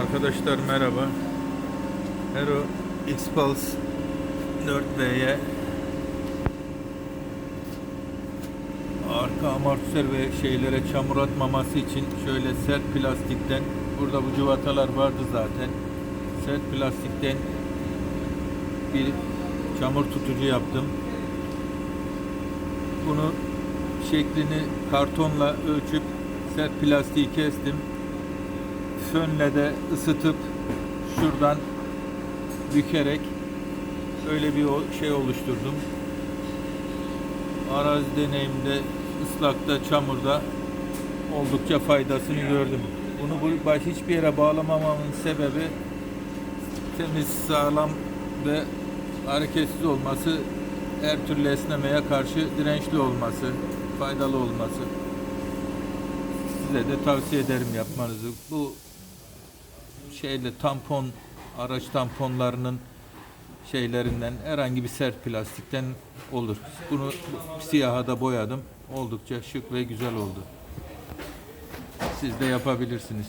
Arkadaşlar merhaba. Hero X-Pulse 4B'ye arka amortisör ve şeylere çamur atmaması için şöyle sert plastikten burada bu cıvatalar vardı zaten. Sert plastikten bir çamur tutucu yaptım. Bunu şeklini kartonla ölçüp sert plastiği kestim. Fönle de ısıtıp şuradan bükerek öyle bir şey oluşturdum. Arazi deneyimde ıslakta, çamurda oldukça faydasını gördüm. Bunu bu baş hiçbir yere bağlamamamın sebebi temiz, sağlam ve hareketsiz olması, her türlü esnemeye karşı dirençli olması, faydalı olması. Size de tavsiye ederim yapmanızı. Bu şeyle tampon, araç tamponlarının şeylerinden herhangi bir sert plastikten olur. Bunu siyaha da boyadım. Oldukça şık ve güzel oldu. Siz de yapabilirsiniz.